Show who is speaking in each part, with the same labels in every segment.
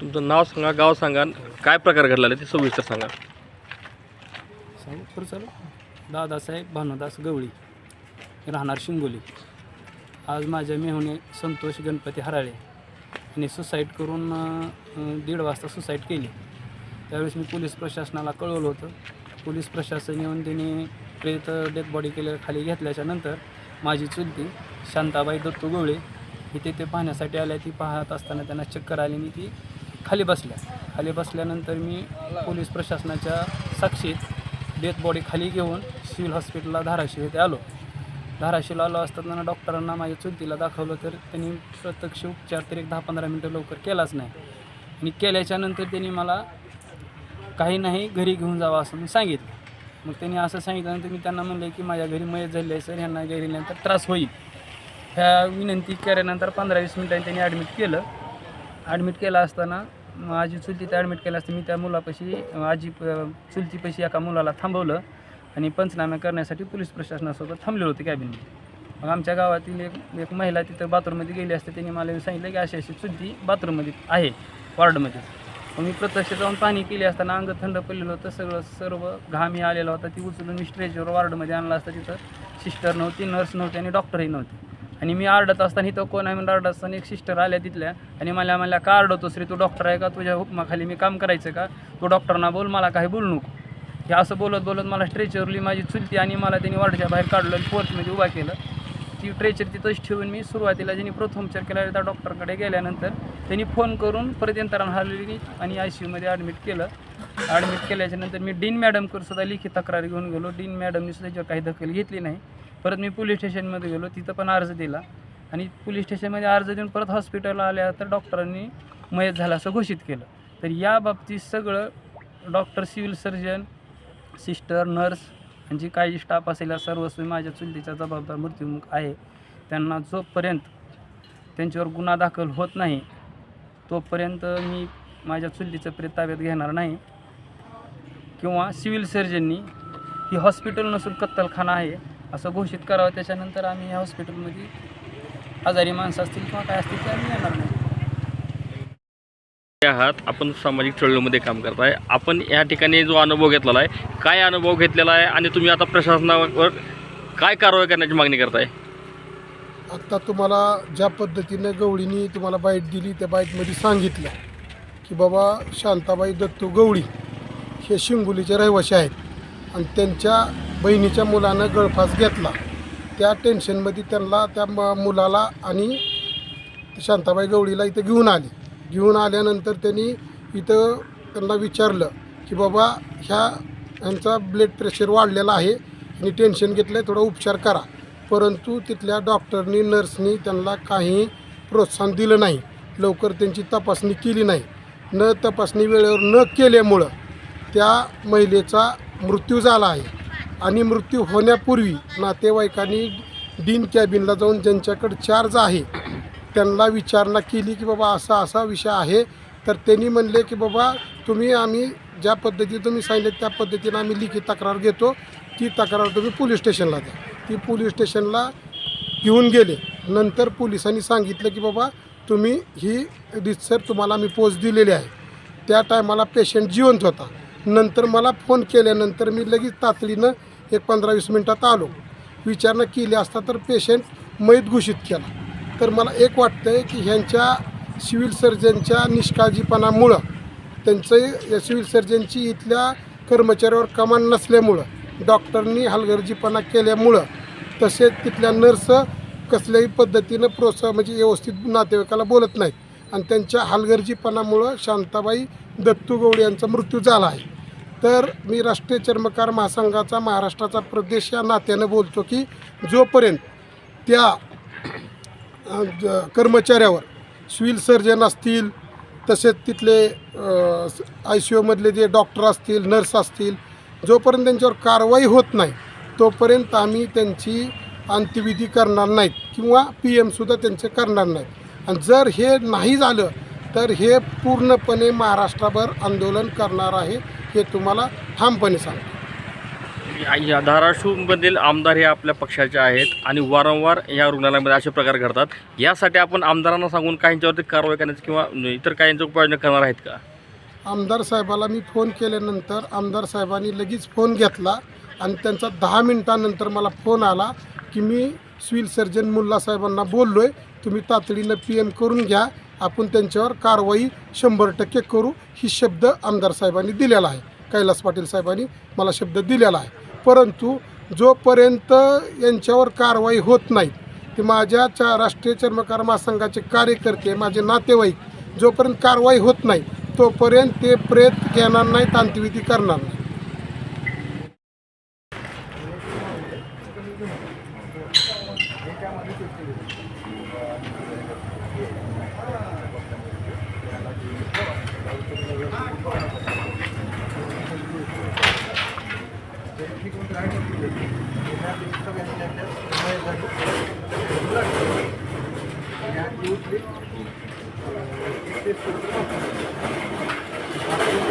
Speaker 1: तुमचं नाव सांगा गाव सांगा काय प्रकार घडला ते सविस्तर सांगा.
Speaker 2: साहेब खरं चालू दादासाहेब भानुदास गवळी राहणार शिंगोली. आज माझ्या मेहुणे संतोष गणपती हराळे यांनी सुसाईड करून अं, दीड वाजता सुसाईड केली. त्यावेळेस मी पोलीस प्रशासनाला कळवलं होतं. पोलीस प्रशासन येऊन त्यांनी प्रेत डेथ बॉडी केल्या खाली घेतल्याच्या नंतर माझी चुलती शांताबाई दत्तू गवळे ही तिथे पाहण्यासाठी आल्या. ती पाहत असताना त्यांना चक्कर आली आणि ती खाली बसल्या. खाली बसल्यानंतर मी पोलीस प्रशासनाच्या साक्षीत डेथ बॉडी खाली घेऊन सिव्हिल हॉस्पिटलला धाराशिव येथे आलो. धाराशिवला आलो असताना डॉक्टरांना माझ्या चुलतीला दाखवलं तर त्यांनी प्रत्यक्ष उपचार तर एक दहा पंधरा मिनटं लवकर केलाच नाही. आणि केल्याच्यानंतर त्यांनी मला काही नाही घरी घेऊन जावं असं मी सांगितलं. मग त्यांनी असं सांगितल्यानंतर मी त्यांना म्हणलं की माझ्या घरी मयत झाली आहे सर ह्यांना गेल्यानंतर त्रास होईल. ह्या विनंती केल्यानंतर पंधरा वीस मिनिटांनी त्यांनी ॲडमिट केलं. ॲडमिट केलं असताना आजी चुलतीत ॲडमिट केलं असतं. मी त्या मुलापाशी आजी चुलतीपाशी एका मुलाला थांबवलं आणि पंचनामे करण्यासाठी पोलीस प्रशासनासोबत थांबले होते कॅबिनमध्ये मग आमच्या गावातील एक एक महिला तिथं बाथरूममध्ये गेली असते. त्यांनी मला सांगितलं की अशी अशी चुलती बाथरूममध्ये आहे वॉर्डमध्ये. मग मी प्रत्यक्ष जाऊन पाणी केली असताना अंग थंड पडलेलं होतं. सगळं सर्व घामी आलेला होता. ती उचलून मी स्ट्रेचवर वॉर्डमध्ये आणलं असतं. तिथं सिस्टर नव्हती नर्स नव्हती आणि डॉक्टरही नव्हते. आणि मी आरडत असताना इथं कोण आहे म्हणून आरडत असताना एक सिस्टर आल्या तिथल्या. आणि मला मला का आरडवतोस रे? तू डॉक्टर आहे का? तुझ्या हुकमाखाली मी काम करायचं का? तू डॉक्टरना बोल मला काही बोलू नको. हे असं बोलत बोलत मला स्ट्रेचरली माझी चुलती आणि मला त्यांनी वार्डच्या बाहेर काढलं आणि फोर्थमध्ये उभा केलं. ती ट्रेचर तिथंच ठेवून मी सुरुवातीला ज्यांनी प्रथमोपचार केला त्या डॉक्टरकडे गेल्यानंतर त्यांनी फोन करून परत यंत्रणा हलवली आणि आय सी यूमध्ये ॲडमिट केलं. ॲडमिट केल्याच्यानंतर मी डीन मॅडमकडे सुद्धा लिखित तक्रार घेऊन गेलो. डीन मॅडमनी सुद्धा त्याच्यावर काही दखल घेतली नाही. परत मी पोलीस स्टेशनमध्ये गेलो. तिथं पण अर्ज दिला. आणि पोलीस स्टेशनमध्ये अर्ज देऊन परत हॉस्पिटलला आल्या तर डॉक्टरांनी मयत झालं असं घोषित केलं. तर या बाबतीत सगळं doctor civil surgeon sister nurse आणि काही स्टाफ असेल या सर्वस्वी माझ्या चुलतीचा जबाबदार मृत्यूमुख आहे. त्यांना जोपर्यंत त्यांच्यावर गुन्हा दाखल होत नाही तोपर्यंत मी माझ्या चुलतीचं प्रेत ताब्यात घेणार नाही. किंवा सिव्हिल सर्जननी ही हॉस्पिटल नसून कत्तलखाना आहे असं घोषित करावं. त्याच्यानंतर आम्ही ह्या हॉस्पिटलमध्ये आजारी माणसं असतील किंवा काय असतील ते आम्ही येणार नाही.
Speaker 1: आहात. आपण सामाजिक चळवळीमध्ये काम करताय. आपण या ठिकाणी जो अनुभव घेतलेला आहे काय अनुभव घेतलेला आहे आणि तुम्ही आता प्रशासनावर काय कारवाई करण्याची मागणी करताय?
Speaker 3: आत्ता तुम्हाला ज्या पद्धतीनं गवळीनी तुम्हाला बाईट दिली त्या बाईटमध्ये सांगितलं की बाबा शांताबाई दत्तू गवळी हे शिंगोलीचे रहिवासी आहेत. आणि त्यांच्या बहिणीच्या मुलानं गळफास घेतला. त्या टेन्शनमध्ये त्यांना त्या म मुलाला आणि शांताबाई गवळीला इथं घेऊन आली. घेऊन आल्यानंतर त्यांनी इथं त्यांना विचारलं की बाबा ह्या ह्यांचा ब्लड प्रेशर वाढलेला आहे आणि टेन्शन घेतलं आहे थोडा उपचार करा. परंतु तिथल्या डॉक्टरनी नर्सनी त्यांना काही प्रोत्साहन दिलं नाही. लवकर त्यांची तपासणी केली नाही. न तपासणी वेळेवर न केल्यामुळं त्या महिलेचा मृत्यू झाला आहे. आणि मृत्यू होण्यापूर्वी नातेवाईकांनी डीन कॅबिनला जाऊन ज्यांच्याकडे चार्ज आहे त्यांना विचारणा केली की बाबा असा असा विषय आहे. तर त्यांनी म्हणले की बाबा तुम्ही आम्ही ज्या पद्धतीने तुम्ही सांगितले त्या पद्धतीनं आम्ही लिखित तक्रार घेतो. ती तक्रार तुम्ही पोलीस स्टेशनला द्या. ती पोलीस स्टेशनला घेऊन गेले. नंतर पोलिसांनी सांगितलं की बाबा तुम्ही ही रितसर तुम्हाला आम्ही पोच दिलेली आहे. त्या टायमाला पेशंट जिवंत होता. नंतर मला फोन केल्यानंतर मी लगेच तातडीनं एक पंधरा वीस मिनटात आलो. विचारणा केली असता तर पेशंट मैत घोषित केला. तर मला एक वाटतं आहे की ह्यांच्या सिव्हिल सर्जनच्या निष्काळजीपणामुळं त्यांचं सिव्हिल सर्जनची इथल्या कर्मचाऱ्यावर कमान नसल्यामुळं डॉक्टरनी हलगर्जीपणा केल्यामुळं तसेच तिथल्या नर्स कसल्याही पद्धतीनं प्रोत्साह म्हणजे व्यवस्थित नातेवाईकाला बोलत नाहीत. आणि त्यांच्या हलगर्जीपणामुळं शांताबाई दत्तू गवळी यांचा मृत्यू झाला आहे. तर मी राष्ट्रीय चर्मकार महासंघाचा महाराष्ट्राचा प्रदेश या नात्यानं बोलतो की जोपर्यंत त्या कर्मचाऱ्यावर सिव्हिल सर्जन असतील तसेच तिथले आय सी ओमधले जे डॉक्टर असतील नर्स असतील जोपर्यंत त्यांच्यावर कारवाई होत नाही तोपर्यंत आम्ही त्यांची अंत्यविधी करणार नाहीत किंवा पी एमसुद्धा त्यांचे करणार नाहीत. आणि जर हे नाही झालं तर हे पूर्णपणे महाराष्ट्राभर आंदोलन करणार आहे. हे तुम्हाला ठामपणे सांगतो.
Speaker 1: या धाराशिवमधील आमदार हे आपल्या पक्षाचे आहेत आणि वारंवार या रुग्णालयामध्ये असे प्रकार घडतात. यासाठी आपण आमदारांना सांगून काहींच्यावरती कारवाई करण्याची किंवा इतर काहींचं उपाययोजना करणार आहेत का?
Speaker 3: आमदार साहेबाला मी फोन केल्यानंतर आमदार साहेबांनी लगेच फोन घेतला आणि त्यांचा दहा मिनिटानंतर मला फोन आला की मी सिव्हिल सर्जन मुल्ला साहेबांना बोललो आहे तुम्ही तातडीनं पी एम करून घ्या आपण त्यांच्यावर कारवाई शंभर टक्के करू ही शब्द आमदार साहेबांनी दिलेला आहे. कैलास पाटील साहेबांनी मला शब्द दिलेला आहे. परंतु जोपर्यंत यांच्यावर कारवाई होत नाही ते माझ्या चा राष्ट्रीय चर्मकार महासंघाचे कार्यकर्ते माझे नातेवाईक जोपर्यंत कारवाई होत नाही तोपर्यंत ते प्रेत घेणार नाहीत अंत्यविधी करणार नाही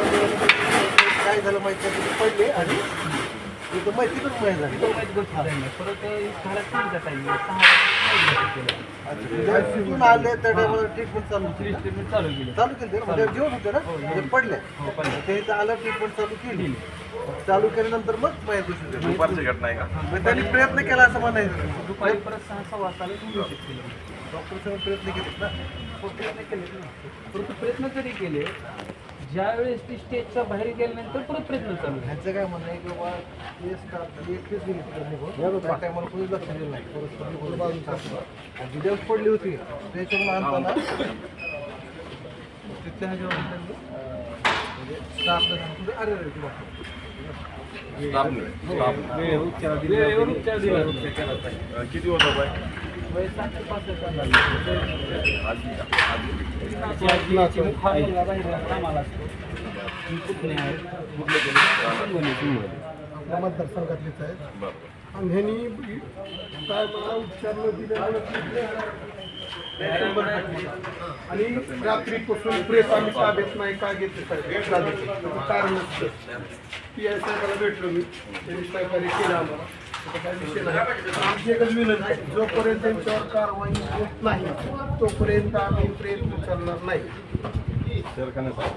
Speaker 4: काय झालं माहिती आहे तिथे पडले आणि तिथं माहिती पण माहिती झाली
Speaker 2: परत
Speaker 4: तिथून आले टायमाला ट्रीटमेंट चालू होती का?
Speaker 2: ट्रीटमेंट चालू केली.
Speaker 4: चालू केली म्हणजे जेवण होते ना? म्हणजे पडले. ते इथं आलं ट्रीटमेंट चालू केली. चालू केल्यानंतर मग
Speaker 5: दुपारची घटना आहे का?
Speaker 4: त्यांनी प्रयत्न केला असं म्हणायचं.
Speaker 2: दुपारी परत सहा सहा वाजता आले केली.
Speaker 4: डॉक्टर सगळं प्रयत्न केलेत ना?
Speaker 2: हो, प्रयत्न केले ना. परंतु प्रयत्न कधी केले? ज्या वेळेस ती स्टेजच्या बाहेर गेल्यानंतर परत प्रयत्न चालू.
Speaker 4: ह्यांचं काय म्हणणं आहे की बाबा ते स्टाफ एकटेच गेली त्या टायमाला कोणी लक्ष दिलं नाही. परत कोणी बाजून टाकलं. आणि दिवस पडली होती. त्याच्यामुळे आणताना तिथल्या ह्याच्यावर त्यांनी म्हणजे स्टाफला सांगितलं अरे अरे तू
Speaker 2: दिला.
Speaker 5: किती होतं बाय?
Speaker 2: मुख हा मुलगा आहे.
Speaker 3: आणि ह्यांनी काय मला उपचार न आणि रात्रीपासून प्रेस आम्ही का ताब्यात नाही का घेत कारण नसतं पी आय साहेबाला भेटलो मी. त्यांनी सहकार्य केलं आम्हाला. आमची एकच विनंती आहे. जोपर्यंत त्यांच्यावर कारवाई होत नाही तोपर्यंत आम्ही प्रयत्न नाही.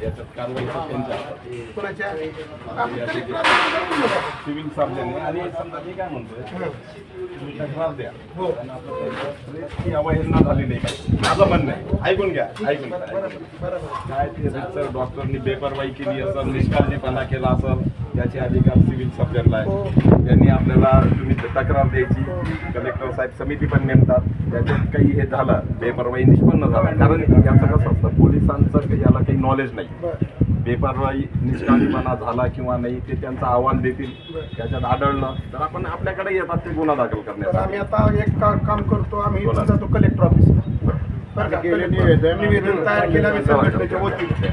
Speaker 5: याच्यात कारवाई त्यांच्या
Speaker 3: कोणाच्या? आपण तरी प्राधान्य देऊ नका.
Speaker 5: सिव्हिल सर्जन आणि समजा मी काय म्हणतोय तुम्ही तक्रार द्या.
Speaker 3: हो.
Speaker 5: ती अवहेलना झाली नाही काय माझं म्हणणं आहे. ऐकून घ्या ऐकून घ्या. ऐकून घ्या.
Speaker 3: बरोबर
Speaker 5: काय ते सर डॉक्टरनी बेपरवाही केली असेल निष्काळजीपणा केला असेल याचे अधिकार सिव्हिल सर्जनला आहे त्यांनी आपल्याला तुम्ही तक्रार द्यायची. कलेक्टर साहेब समिती पण नेमतात. त्याच्यात काही हे झालं. बेपरवाही निष्पन्न झालं. कारण याचं कसं असतं पोलिसांचं याला काही नॉलेज नाही.
Speaker 3: बरं
Speaker 5: बेपरवाही निष्काळजीपणा झाला किंवा नाही ते त्यांचा अहवाल देतील. त्याच्यात आढळलं. तर आपण आपल्याकडे येतात ते गुन्हा दाखल
Speaker 3: तर
Speaker 5: करण्यासाठी
Speaker 3: आम्ही आता एक का- काम करतो. आम्ही कलेक्टर ऑफिसला बरं का? निवेदन निवेदन तयार केलं आम्ही संघटनेच्या वतीने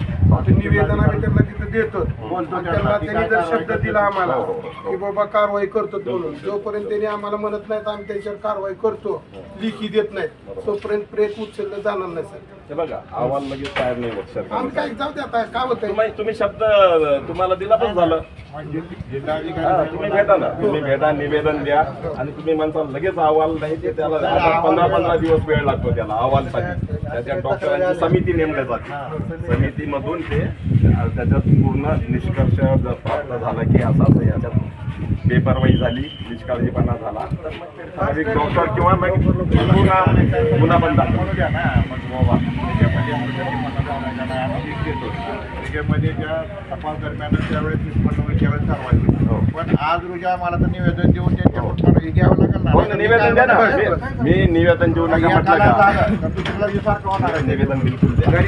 Speaker 3: ते निवेदन आम्ही त्यांना तिथं देतो. आणि त्यांना त्यांनी जर शब्द दिला आम्हाला
Speaker 5: हो, हो, हो.
Speaker 3: की बाबा कारवाई करतो म्हणून. जोपर्यंत त्यांनी आम्हाला म्हणत नाहीत आम्ही त्यांच्यावर कारवाई करतो लिखी देत नाहीत तोपर्यंत प्रेत उचललं जाणार नाही सर
Speaker 5: हे बघा अहवाल लगेच तयार नाही होत
Speaker 3: आम्ही काय जाऊ दे आता काय होतंय?
Speaker 5: तुम्ही तुम्ही शब्द तुम्हाला दिला पण झालं. हा, तुम्ही भेटा ना. तुम्ही भेटा निवेदन द्या. आणि तुम्ही म्हणसाल लगेच अहवाल नाही ते त्याला पंधरा पंधरा दिवस वेळ लागतो त्याला अहवालसाठी. त्याच्या डॉक्टरांची समिती नेमल्या जाते. समितीमधून ते अ, त्याच्यात पूर्ण निष्कर्ष जर प्राप्त झाला की असं असं याच्यात बेपरवाही झाली निष्काळजीपणा झाला. तर मग ठराविक डॉक्टर किंवा मग गुन्हा गुन्हा दाखल
Speaker 6: त्याच्यामध्ये ज्या तपास दरम्यान त्यावेळेस निष्पन्न कारवाई
Speaker 5: हो.
Speaker 6: पण आज रोजी आम्हाला तर निवेदन देऊन हे घ्यावं लागेल ना.
Speaker 5: ना, निवेदन द्या ना. मी- निवेदन देऊ नका म्हटलं का. निवेदन बिलकुल द्या.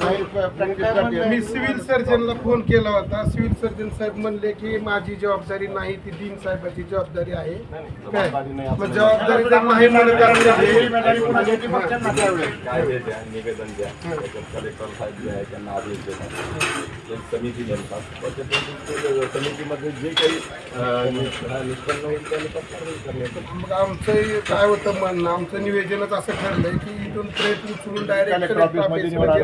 Speaker 3: मी सिव्हिल सर्जनला फोन केला होता सिव्हिल सर्जन साहेब म्हणले की माझी जबाबदारी नाही ती डीन साहेबाची जबाबदारी आहे काय मग जबाबदारी जर नाही म्हणत.
Speaker 5: काय हे द्या निवेदन द्या त्याच्यात कलेक्टर साहेब जे आहे त्यांना आदेश देतात ते समिती नेमतात त्याच्यातून ते समितीमध्ये जे काही अं, नि- हा, निष्पन्न होईल त्यानुसार कारवाई करण्याचं
Speaker 3: मग आमचं काय होतं म्हणणं आमचं निवेदनच असं ठरलंय की इथून प्रेत उचलून डायरेक्ट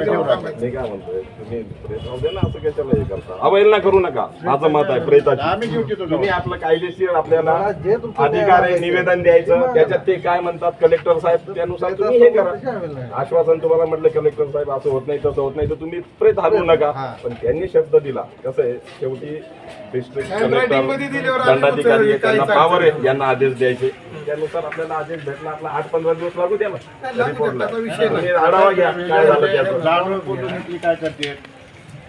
Speaker 6: ठेवणार.
Speaker 3: सांगायचं
Speaker 5: मी काय म्हणतोय? तुम्ही प्रेत राहू दे ना असं कशाला हे करता? अवहेलना करू नका. माझं मत आहे प्रेताची.
Speaker 6: आम्ही ड्युटी तो
Speaker 5: तुम्ही आपलं कायदेशीर आपल्याला अधिकार आहे निवेदन द्यायचं. त्याच्यात ते काय म्हणतात कलेक्टर साहेब त्यानुसार तुम्ही हे करा. आश्वासन तुम्हाला म्हटलं कलेक्टर साहेब असं होत नाही तसं होत नाही तर तुम्ही प्रेत हरवू नका. पण त्यांनी शब्द दिला. कसं आहे शेवटी डिस्ट्रिक्ट कलेक्टर दंडाधिकारी त्यांना पावर आहे यांना आदेश द्यायचे. त्यानुसार आपल्याला आदेश भेटला आपला आठ पंधरा दिवस लागू द्या ना. आढावा घ्या काय झालं त्याचं.
Speaker 6: ती काय करते?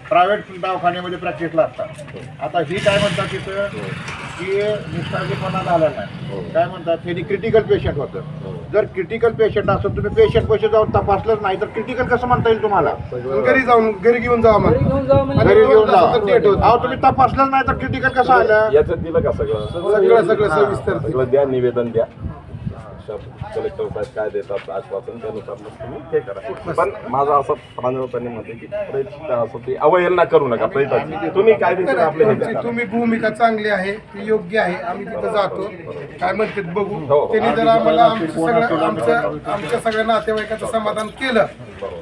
Speaker 6: प्रायव्हेट दवाखान्यामध्ये प्रॅक्टिसला असतात आता ही काय म्हणतात तिथं? की निष्काळजीपणा झाला नाही. काय म्हणतात? हे क्रिटिकल पेशंट होतं. जर क्रिटिकल पेशंट असेल तुम्ही पेशंट पैसे जाऊन तपासलंच नाही तर क्रिटिकल कसं म्हणता येईल तुम्हाला?
Speaker 3: घरी जाऊन घरी घेऊन जावा मग.
Speaker 6: घरी घेऊन जा
Speaker 3: तासाचं date होतं.
Speaker 6: अहो तुम्ही तपासलंच नाही तर क्रिटिकल कसं आलं?
Speaker 5: याच्यात दिलं का सगळं?
Speaker 3: सगळं सगळं सविस्तर.
Speaker 5: द्या निवेदन द्या. कलेक्टर साहेब काय देतात आश्वासन त्यानुसार मग तुम्ही हे करा पण माझा असं प्रांजळपणे म्हणते की प्रयत्न असं ते अवहेलना करू नका प्रयत्नाची तुम्ही कायदेशीर आपले हे
Speaker 3: तुमची
Speaker 5: करा.
Speaker 3: तुम्ही भूमिका चांगली आहे ती योग्य आहे आम्ही तिथं जातो काय म्हणतात बघू
Speaker 5: हो.
Speaker 3: त्यांनी जर आम्हाला आमचं सगळं आमचं आमच्या सगळ्या नातेवाईकाचं समाधान केलं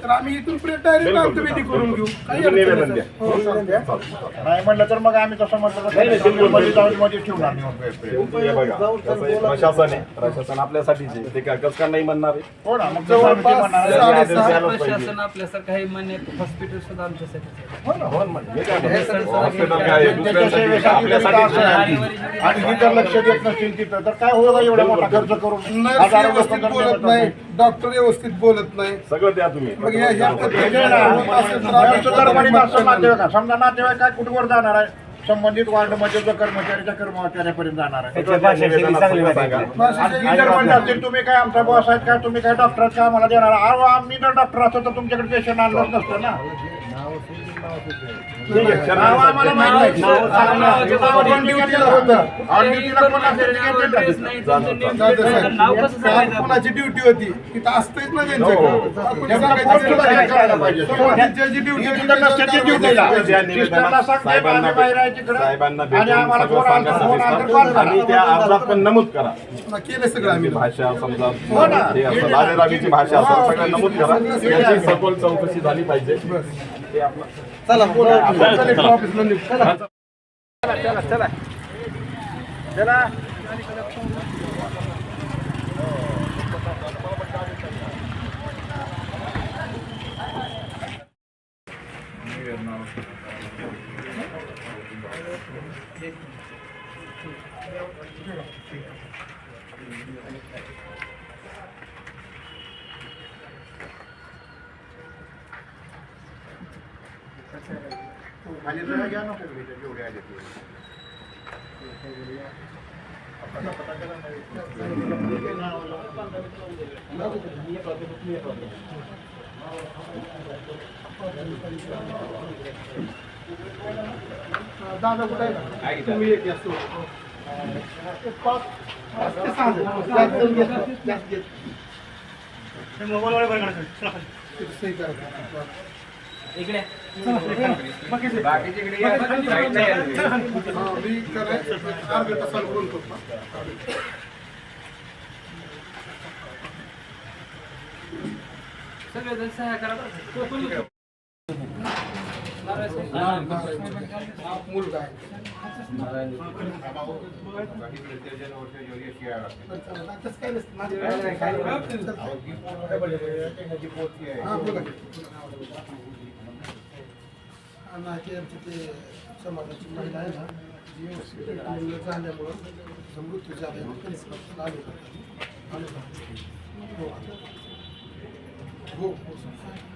Speaker 3: तर आम्ही इथून डायरेक्ट अंतविधी करून घेऊ काही
Speaker 5: तुम्ही
Speaker 3: अडचण
Speaker 5: निवेदन
Speaker 3: नाही.
Speaker 5: द्या.
Speaker 3: हो, चालतंय.
Speaker 6: नाही म्हणलं तर मग आम्ही तसं म्हटलं. तर मध्ये जाऊन मध्ये ठेवणार नाही मग.
Speaker 5: शेवटी हे बघा कसं आहे, प्रशासन आहे प्रशासन आपल्यासाठीच आहे ते काय कसं का नाही म्हणणार आहे
Speaker 6: हो ना मग जवळपास
Speaker 3: जवळपास
Speaker 5: त्यांनी आदेश
Speaker 3: साडेसहा
Speaker 5: द्यायलाच पाहिजे.
Speaker 2: प्रशासन आपल्यासारखं काही मान्य हॉस्पिटल सुद्धा आमच्यासाठी
Speaker 5: हो ना, हो ना, मग हे काय म्हणतात? हॉस्पिटल काय आहे, दुसऱ्यांसाठी काय, आपल्यासाठी नाही.
Speaker 6: आणि तिथं लक्ष देत नसतील तिथं तर काय होईल एवढा मोठा खर्च करून
Speaker 3: नर्स
Speaker 6: हजारो
Speaker 3: व्यवस्थित बोलत. नाही डॉक्टर व्यवस्थित बोलत नाही
Speaker 5: सगळं द्या तुम्ही
Speaker 3: मग या पद्धतीने? होत असेल तर आम्ही
Speaker 6: समजा नातेवाईक काय कुठवर जाणार आहे संबंधित वार्डमध्ये जो कर्मचारीच्या कर्मचाऱ्यापर्यंत जाणार आहे. आणि असतील तुम्ही काय आमचा बॉस आहेत काय तुम्ही काय डॉक्टर काय आम्हाला देणार अहो आम्ही जर डॉक्टर असतो तर तुमच्याकडे पेशंट आणलंच नसतं ना.
Speaker 3: कोणाची ड्युटी होती? तिथं असतेच ना
Speaker 5: हो, हो.
Speaker 3: त्यांचं ड्युटी
Speaker 6: ही
Speaker 5: नमूद करा.
Speaker 3: केलं सगळं आम्ही.
Speaker 5: भाषा समजा
Speaker 6: हो.
Speaker 5: हे भाषा असं सगळं नमूद करा. याची सखोल चौकशी झाली पाहिजे. ते आपलं
Speaker 3: कलेक्टर ऑफिसला निघू.
Speaker 6: खाली जरा घ्या नको जेवढे आले.
Speaker 3: दादा कुठे आहे तुम्ही एक. एक पाच पाच ते सहा जण. जास्त जण घेत मी अर्ध्या तासाला बोलतो
Speaker 2: सगळेजण सह्या करा
Speaker 3: मुलगा आहे तसं ते आमचे ते समाजाची महिला आहे ना जी व्यवस्थित झाल्यामुळं मृत्यू झाल्यामुळे आले. हो. हो. हो.